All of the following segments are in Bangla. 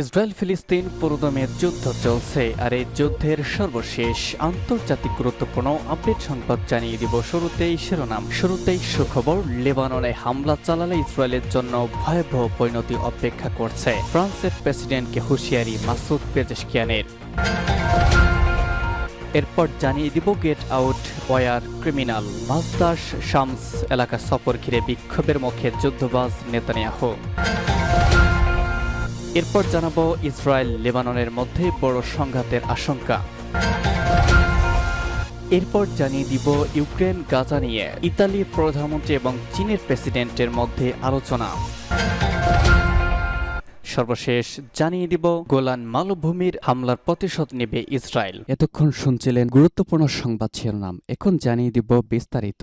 ইসরায়েল ফিলিস্তিন পুরোদমে যুদ্ধ চলছে আর এই যুদ্ধের সর্বশেষ আন্তর্জাতিক গুরুত্বপূর্ণ আপডেট সংবাদ জানিয়ে দিব শুরুতেই শিরোনাম। শুরুতেই সুখবর, লেবাননে হামলা চালালে ইসরায়েলের জন্য ভয়াবহ পরিণতি অপেক্ষা করছে। ফ্রান্সের প্রেসিডেন্টকে হুঁশিয়ারি মাসুদ পেজেশকিয়ানের। এরপর জানিয়ে দিব get out, war criminal. মাজদাস Shams এলাকা সফর ঘিরে বিক্ষোভের মুখে যুদ্ধবাজ নেতানিয়াহু। এরপর জানাব ইসরায়েল লেবাননের মধ্যে বড় সংঘাতের আশঙ্কা। এরপর জানিয়ে দিব ইউক্রেন, গাজা নিয়ে। ইতালির প্রধানমন্ত্রী এবং চীনের প্রেসিডেন্টের মধ্যে আলোচনা। সর্বশেষ জানিয়ে দিব গোলান মালভূমির হামলার প্রতিশোধ নেবে ইসরায়েল। এতক্ষণ শুনছিলেন গুরুত্বপূর্ণ সংবাদ শিরোনাম। এখন জানিয়ে দিব বিস্তারিত।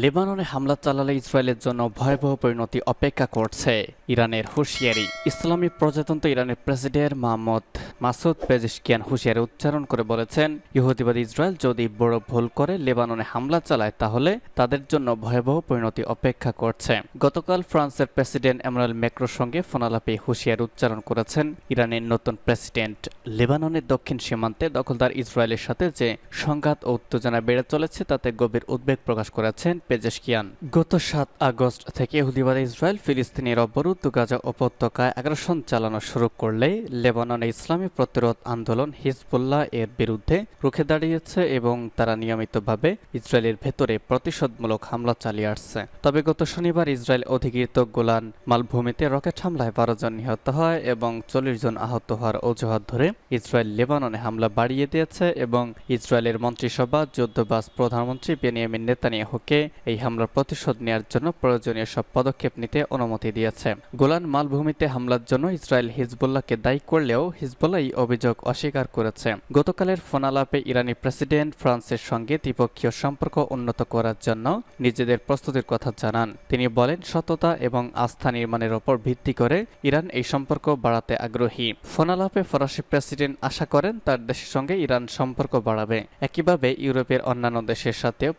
লেবাননে হামলা চালালে ইসরায়েলের জন্য ভয়াবহ পরিণতি অপেক্ষা করছে ইরানের হুঁশিয়ারি। ইসলামী প্রজাতন্ত্র ইরানের প্রেসিডেন্ট মাহমুদ মাসুদ পেজিশকিয়ান হুঁশিয়ারি উচ্চারণ করে বলেছেন, ইহুদিবাদী ইসরায়েল যদি বড় ভুল করে লেবাননে হামলা চালায়, তাহলে তাদের জন্য ভয়াবহ পরিণতি অপেক্ষা করছে। গতকাল ফ্রান্সের প্রেসিডেন্ট এমরাল ম্যাক্রোর সঙ্গে ফোনালাপে হুঁশিয়ারি উচ্চারণ করেছেন ইরানের নতুন প্রেসিডেন্ট। লেবাননের দক্ষিণ সীমান্তে দখলদার ইসরায়েলের সাথে যে সংঘাত ও উত্তেজনা বেড়ে চলেছে, তাতে গভীর উদ্বেগ প্রকাশ করেছেন পেজেশকিয়ান। গত সাত আগস্ট থেকে ইহুদিবাদী ইসরায়েল, ফিলিস্তিনের অবরুদ্ধ গাজা উপত্যকায় আগ্রাসন চালানো শুরু করলে লেবাননে ইসলামী প্রতিরোধ আন্দোলন হিজবুল্লাহ এর বিরুদ্ধে রুখে দাঁড়িয়েছে এবং তারা নিয়মিতভাবে ইসরায়েলের ভেতরে প্রতিশোধমূলক হামলা চালিয়ে আসছে। তবে গত শনিবার ইসরায়েল অধিকৃত গোলান মালভূমিতে রকেট হামলায় বারো জন নিহত হয় এবং চল্লিশ জন আহত হওয়ার অজুহাত ধরে ইসরায়েল লেবাননে হামলা বাড়িয়ে দিয়েছে এবং ইসরায়েলের মন্ত্রিসভা যুদ্ধবাস প্রধানমন্ত্রী বেনিয়ামিন নেতানিয়াহুকে এই হামলার প্রতিশোধ নেওয়ার জন্য প্রয়োজনীয় সব পদক্ষেপ নিতে অনুমতি দিয়েছে। গোলান মালভূমিতে হামলার জন্য ইসরায়েল হিজবুল্লাহকে দায়ী করলেও হিজবুল্লাহ এই অভিযোগ অস্বীকার করেছে। গতকালের ফোনালাপে ইরানি প্রেসিডেন্ট ফ্রান্সের সঙ্গে দ্বিপক্ষীয় সম্পর্ক উন্নত করার জন্য নিজেদের প্রস্তুতির কথা জানান। তিনি বলেন, সততা এবং আস্থা নির্মাণের ওপর ভিত্তি করে ইরান এই সম্পর্ক বাড়াতে আগ্রহী। ফোনালাপে ফরাসি প্রেসিডেন্ট আশা করেন, তার দেশের সঙ্গে ইরান সম্পর্ক বাড়াবে। একইভাবে ইউরোপের অন্যান্য দেশের সাথেও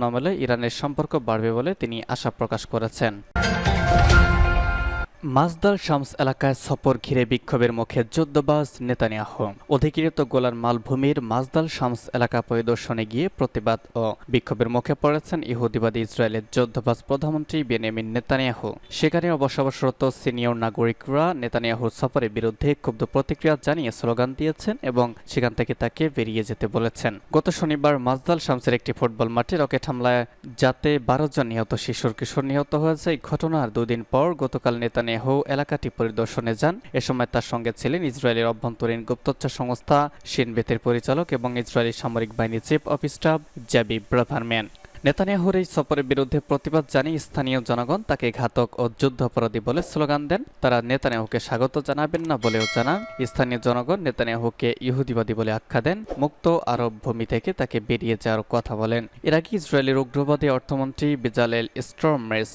শাসনামলে ইরানের সম্পর্ক বাড়বে বলে তিনি আশা প্রকাশ করেছেন। মাজদার শামস এলাকায় সফর ঘিরে বিক্ষোভের মুখে যুদ্ধবাজ নেতানিয়াহু। অধিকৃত গোলার মালভূমির মাজদাল শামস এলাকা পরিদর্শনে গিয়ে প্রতিবাদ ও বিক্ষোভের মুখে পড়েছেন ইহুদিবাদী ইসরায়েলের যুদ্ধবাজ প্রধানমন্ত্রী বেনিয়ামিন নেতানিয়াহু। সেখানে বসবাসরত সিনিয়র নাগরিকরা নেতানিয়াহুর সফরের বিরুদ্ধে ক্ষুব্ধ প্রতিক্রিয়া জানিয়ে স্লোগান দিয়েছেন এবং সেখান থেকে তাকে বেরিয়ে যেতে বলেছেন। গত শনিবার মাজদাল শামসের একটি ফুটবল মাঠে রকেট হামলায় যাতে বারো জন নিহত, শিশুর কিশোর নিহত হয়েছে এই ঘটনার দুদিন পর গতকাল নেতানিয়াহু নেতানিয়াহু এলাকাটি পরিদর্শনে যান। এ সময় তার সঙ্গে ছিলেন ইসরায়েলের অভ্যন্তরীণ গুপ্তচর সংস্থা, সিনবেতের পরিচালক এবং ইসরায়েলি সামরিক বাহিনী চিফ অফ স্টাফ জ্যাবি ব্রাভারম্যান। নেতানিয়াহুর এই সফরের বিরুদ্ধে প্রতিবাদ জানিয়ে স্থানীয় জনগণ তাকে ঘাতক ও যুদ্ধ অপরাধী বলে স্লোগান দেন। তারা নেতানিয়াহুকে স্বাগত জানাবেন না বলেও জানান। স্থানীয় জনগণ নেতানিয়াহুকে ইহুদিবাদী বলে আখ্যা দেন। মুক্ত আরব ভূমি থেকে তাকে বেরিয়ে যাওয়ার কথা বলেন। এর আগে ইসরায়েলের উগ্রবাদী অর্থমন্ত্রী বিজালেল স্ট্রমরেস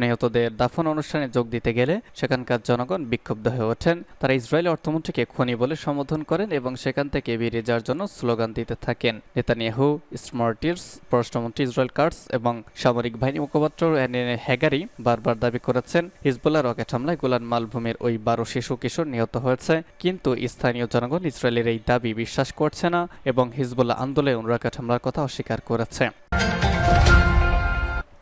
নিহতদের দাফন অনুষ্ঠানে যোগ দিতে গেলে সেখানকার জনগণ বিক্ষুব্ধ হয়ে ওঠেন। তারা ইসরায়েল অর্থমন্ত্রীকে খনি বলে সম্বোধন করেন এবং সেখান থেকে বেরিয়ে যাওয়ার জন্য স্লোগান দিতে থাকেন। নেতানিয়াহু স্মার্টির্স, পররাষ্ট্রমন্ত্রী ইসরায়েল কার্ডস এবং সামরিক বাহিনী মুখপাত্র হ্যাগারি বারবার দাবি করেছেন, হিজবুল্লাহ রকেট হামলায় গোলান মালভূমির ওই বারো শিশু কিশোর নিহত হয়েছে। কিন্তু স্থানীয় জনগণ ইসরায়েলের এই দাবি বিশ্বাস করছে না এবং হিজবুল্লাহ আন্দোলন রকেট হামলার কথা অস্বীকার করেছে।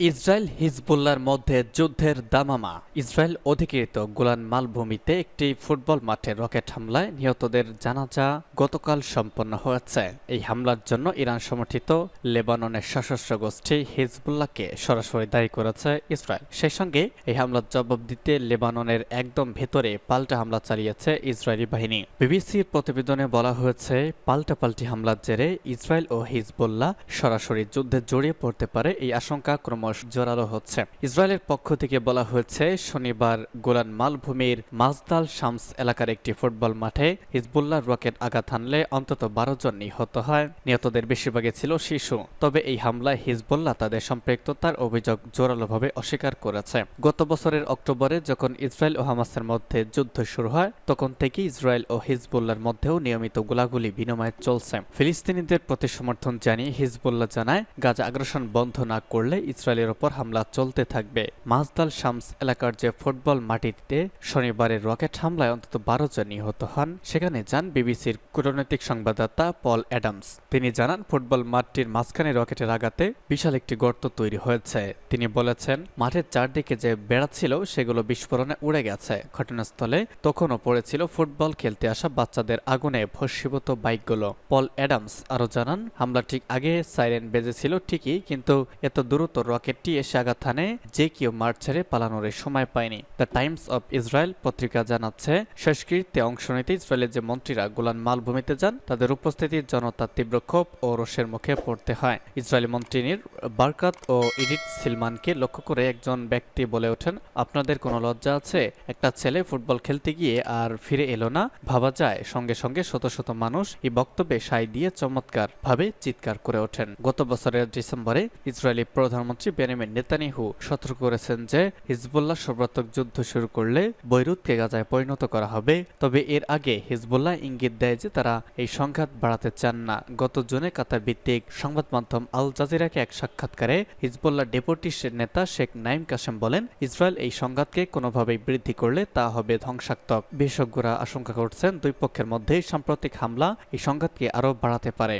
ইসরায়েল হিজবুল্লার মধ্যে যুদ্ধের দামামা। ইসরায়েল অধিকৃত গোলান মালভূমিতে একটি ফুটবল মাঠে রকেট হামলায় নিহতদের জানাজা গতকাল সম্পন্ন হয়েছে। এই হামলার জন্য ইরান সমর্থিত লেবাননের সশস্ত্র গোষ্ঠী হিজবুল্লাহকে সরাসরি দায়ী করেছে ইসরায়েল। সেই সঙ্গে এই হামলার জবাব দিতে লেবাননের একদম ভেতরে পাল্টা হামলা চালিয়েছে ইসরায়েলি বাহিনী। বিবিসির প্রতিবেদনে বলা হয়েছে, পাল্টাপাল্টি হামলার জেরে ইসরায়েল ও হিজবুল্লাহ সরাসরি যুদ্ধে জড়িয়ে পড়তে পারে এই আশঙ্কা ক্রমশ জোরালো হচ্ছে। ইসরায়েলের পক্ষ থেকে বলা হয়েছে, শনিবার গোলান মালভূমির মাজদাল শামস এলাকার একটি ফুটবল মাঠে হিজবুল্লাহ রকেট আঘাত হানলে অন্তত বারো জন নিহত হয়। নিহতদের বেশিরভাগই ছিল শিশু। তবে এই হামলায় হিজবুল্লাহ তাদের সম্পৃক্ততার অভিযোগ জোরালোভাবে অস্বীকার করেছে। গত বছরের অক্টোবরে যখন ইসরায়েল ও হামাসের মধ্যে যুদ্ধ শুরু হয়, তখন থেকে ইসরায়েল ও হিজবুল্লার মধ্যেও নিয়মিত গোলাগুলি বিনিময় চলছে। ফিলিস্তিনিদের প্রতি সমর্থন জানিয়ে হিজবুল্লাহ জানায়, গাজা আগ্রাসন বন্ধ না করলে ইসরায়েল ইসরায়েলের ওপর হামলা চলতে থাকবে। মাজদাল শামস এলাকার যে ফুটবল মাটিতে শনিবারের রকেট হামলায় অন্তত বারো জন নিহত হন, সেখানে যান বিবিসির কূটনৈতিক সংবাদদাতা পল অ্যাডামস। তিনি জানান, ফুটবল মাঠটির মাঝখানে রকেটের আঘাতে বিশাল একটি গর্ত তৈরি হয়েছে। তিনি বলেছেন, মাঠের চারদিকে যে বেড়া ছিল, সেগুলো বিস্ফোরণে উড়ে গেছে। ঘটনাস্থলে তখনও পড়েছিল ফুটবল খেলতে আসা বাচ্চাদের আগুনে ভস্মীভূত বাইকগুলো। পল অ্যাডামস আরও জানান, হামলা ঠিক আগে সাইরেন বেজেছিল ঠিকই, কিন্তু এত দ্রুত রকেটটি এসে আঘাত হানে যে কেউ মাঠ ছেড়ে পালানোর সময় পায়নি। দ্য টাইমস অব ইসরায়েল পত্রিকা জানাচ্ছে, শেষকৃত্যে অংশ নিতে ইসরায়েলের যে মন্ত্রীরা গোলান মালভূমিতে যান, তাদের উপস্থিতির জনতার তীব্র ক্ষোভ ও রোষের মুখে পড়তে হয়। ইসরায়েলি মন্ত্রীর বারকাত ও ইডিট সিলমানকে লক্ষ্য করে একজন ব্যক্তি বলে ওঠেন, আপনাদের কোনো লজ্জা আছে? একটা ছেলে ফুটবল খেলতে গিয়ে আর ফিরে এলো না। ভাবা যায়, সঙ্গে সঙ্গে শত শত মানুষ এই বক্তব্যে সাই দিয়ে চমৎকার ভাবে চিৎকার করে ওঠেন। গত বছরের ডিসেম্বরে ইসরায়েলি প্রধানমন্ত্রী বেনিমিন নেতানিয়াহু সতর্ক করেছেন যে হিজবুল্লাহ সর্বাত্মক যুদ্ধ শুরু করলে বৈরুতকে গাজায় পরিণত করা হবে। তবে এর আগে হিজবুল্লাহ ইঙ্গিত দেয় যে তারা এই সংঘাত বাড়াতে চান না। গত জুনে কাতার ভিত্তিক সংবাদ মাধ্যম আল জাজিরাকে এক সাক্ষাৎকারে হিজবুল্লাহ ডেপুটি নেতা শেখ নাইম কাসেম বলেন, ইসরায়েল এই সংঘাতকে কোনোভাবেই বৃদ্ধি করলে তা হবে ধ্বংসাত্মক। বিশেষজ্ঞরা আশঙ্কা করছেন দুই পক্ষের মধ্যে সাম্প্রতিক হামলা এই সংঘাতকে আরও বাড়াতে পারে।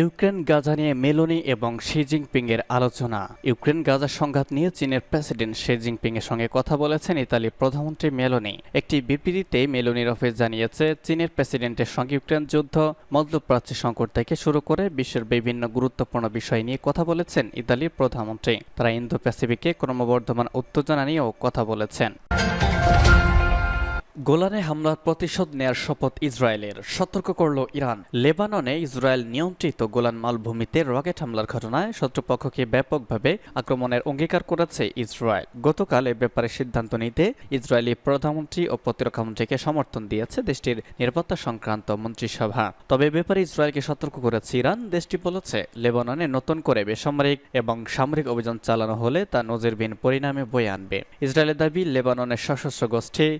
ইউক্রেন, গাজা নিয়ে মেলোনি এবং শি জিনপিং এর আলোচনা। ইউক্রেন, গাজা সংঘাত নিয়ে চীনের প্রেসিডেন্ট শি জিনপিং এর সঙ্গে কথা বলেছেন ইতালির প্রধানমন্ত্রী মেলোনি। একটি বিবৃতিতে মেলোনির অফিস জানিয়েছে, চীনের প্রেসিডেন্টের সঙ্গে ইউক্রেন যুদ্ধ মধ্যপ্রাচ্য সংকট থেকে শুরু করে বিশ্বের বিভিন্ন গুরুত্বপূর্ণ বিষয় নিয়ে কথা বলেছেন ইতালির প্রধানমন্ত্রী। তারা ইন্দো প্যাসিফিকে ক্রমবর্ধমান উত্তেজনা নিয়েও কথা বলেছেন। গোলানে হামলার প্রতিশোধ নেয়ার শপথ ইসরায়েলের। সতর্ক করল ইরান। লেবাননে ইসরায়েল নিয়ন্ত্রিত গোলান মালভূমিতে রকেট হামলার ঘটনায় শত্রুপক্ষকে ব্যাপকভাবে আক্রমণের অঙ্গীকার করেছে ইসরায়েল। গতকাল এ ব্যাপারে সিদ্ধান্ত নিতে ইসরায়েলি প্রধানমন্ত্রী ও প্রতিরক্ষামন্ত্রীকে সমর্থন দিয়েছে দেশটির নিরাপত্তা সংক্রান্ত মন্ত্রিসভা। তবে এ ব্যাপারে ইসরায়েলকে সতর্ক করেছে ইরান। দেশটি বলেছে, লেবাননে নতুন করে বেসামরিক এবং সামরিক অভিযান চালানো হলে তা নজিরবিহীন পরিণামে বয়ে আনবে। ইসরায়েলের দাবি, লেবাননের সশস্ত্র গোষ্ঠী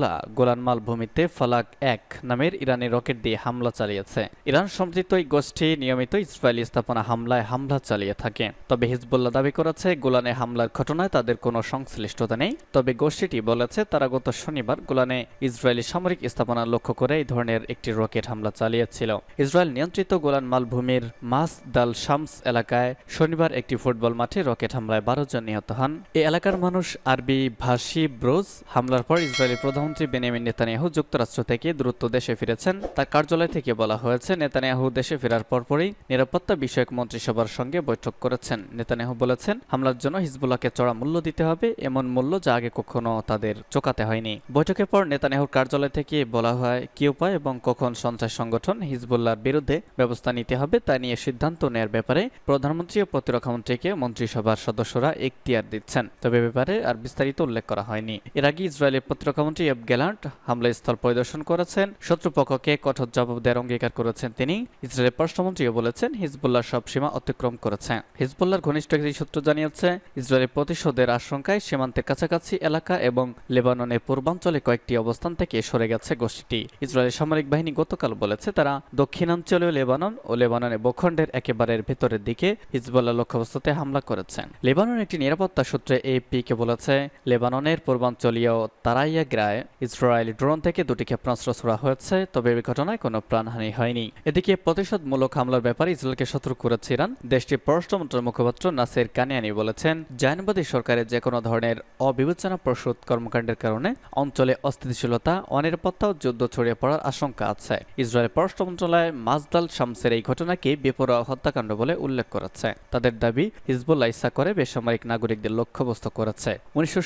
হিজবুল্লাহ গোলান মালভূমিতে ফালাক এক নামের ইরানি রকেট দিয়ে হামলা চালিয়েছে। ইরান সমৃদ্ধ এই গোষ্ঠী নিয়মিত ইসরায়েলি স্থাপনা হামলায় হামলা চালিয়ে থাকে। তবে হিজবুল্লাহ দাবি করেছে, গোলানে হামলার ঘটনায় তাদের কোনো সংশ্লিষ্টতা নেই। তবে গোষ্ঠীটি বলেছে, তারা গত শনিবার গোলানে ইসরায়েলি সামরিক স্থাপনা লক্ষ্য করে এই ধরনের একটি রকেট হামলা চালিয়েছিল। ইসরায়েল নিয়ন্ত্রিত গোলান মালভূমির মাস দাল শামস এলাকায় শনিবার একটি ফুটবল মাঠে রকেট হামলায় বারো জন নিহত হন। এই এলাকার মানুষ আরবি ভাষী ব্রোজ হামলার পর ইসরায়েলি প্রধানমন্ত্রী বেনিয়ামিন নেতানিয়াহু যুক্তরাষ্ট্র থেকে দ্রুত দেশে ফিরেছেন। তার কার্যালয় থেকে বলা হয়েছে, নেতানিয়াহু দেশে ফেরার পরপরই নিরাপত্তা বিষয়ক মন্ত্রিসভার সঙ্গে বৈঠক করেছেন। নেতানিয়াহু বলেছেন, হামলার জন্য হিজবুল্লাহকে চড়া মূল্য দিতে হবে, এমন মূল্য যা আগে কখনো তাদের চোকাতে হয়নি। বৈঠকের পর নেতানিয়াহুর কার্যালয় থেকে বলা হয়, কি উপায় এবং কখন সন্ত্রাস সংগঠন হিজবুল্লাহর বিরুদ্ধে ব্যবস্থা নিতে হবে তা নিয়ে সিদ্ধান্ত নেয়ার ব্যাপারে প্রধানমন্ত্রী ও প্রতিরক্ষামন্ত্রীকে মন্ত্রিসভার সদস্যরা এখতিয়ার দিচ্ছেন। তবে ব্যাপারে আর বিস্তারিত উল্লেখ করা হয়নি। এর আগে ইসরায়েলের প্রতিরক্ষামন্ত্রী গ্যালান্ট হামলাস্থল পরিদর্শন করেছেন। শত্রুপক্ষকে কঠোর জবাব দেওয়ার অঙ্গীকার করেছেন তিনি। ইসরায়েলের পররাষ্ট্রমন্ত্রীও বলেছেন, হিজবুল্লাহ সব সীমা অতিক্রম করেছে। হিজবুল্লাহর ঘনিষ্ঠ একটি সূত্র জানিয়েছে, ইসরায়েলের প্রতিশোধের আশঙ্কায় সীমান্তের কাছাকাছি এলাকা এবং লেবাননের পূর্বাঞ্চলে কয়েকটি অবস্থান থেকে সরে গেছে গোষ্ঠীটি। ইসরায়েলের সামরিক বাহিনী গতকাল বলেছে, তারা দক্ষিণাঞ্চলীয় লেবানন ও লেবাননের ভূখণ্ডের একেবারের ভেতরের দিকে হিজবুল্লাহ লক্ষ্যবস্তুতে হামলা করেছেন লেবাননের একটি নিরাপত্তা সূত্রে এপি কে বলেছে, লেবাননের পূর্বাঞ্চলীয় তারাইয়া গ্রায় ইসরায়েলি ড্রোন থেকে দুটি ক্ষেপণাস্ত্র ছোড়া হয়েছে, তবে এই ঘটনায় কোনো প্রাণহানি হয়নি। এদিকে প্রতিশোধমূলক হামলার ব্যাপারে ইসরায়েলকে সতর্ক করেছে ইরান। দেশটির পররাষ্ট্রমন্ত্রীর মুখপাত্র নাসির কানিয়ানি বলেছেন, জায়নবাদী সরকারের যে কোনো ধরনের অবিবেচনা প্রসূত কর্মকাণ্ডের কারণে অঞ্চলে অস্থিতিশীলতা, অনিরাপত্তা ও যুদ্ধ ছড়িয়ে পড়ার আশঙ্কা আছে। ইসরায়েল পররাষ্ট্র মন্ত্রণালয় মাজদাল শামসের এই ঘটনাকে বেপরোয়া হত্যাকাণ্ড বলে উল্লেখ করেছে। তাদের দাবি, হিজবুল্লাহ ইচ্ছা করে বেসামরিক নাগরিকদের লক্ষ্যবস্তু করেছে। উনিশশো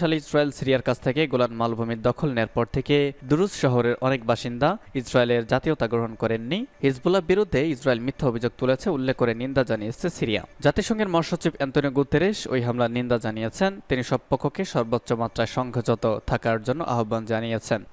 সালে ইসরায়েল সিরিয়ার কাছ থেকে গোলান মালভূমির দখল নেয়ার পর থেকে দুরুজ শহরের অনেক বাসিন্দা ইসরায়েলের জাতীয়তা গ্রহণ করেননি। হিজবুল্লাহ বিরুদ্ধে ইসরায়েল মিথ্যা অভিযোগ তুলেছে, উল্লেখ করে নিন্দা জানিয়েছে সিরিয়া। জাতিসংঘের মহাসচিব অ্যান্তনিও গুতেরেস ওই হামলার নিন্দা জানিয়েছেন। তিনি সব পক্ষকে সর্বোচ্চ মাত্রায় সংঘযত থাকার জন্য আহ্বান জানিয়েছেন।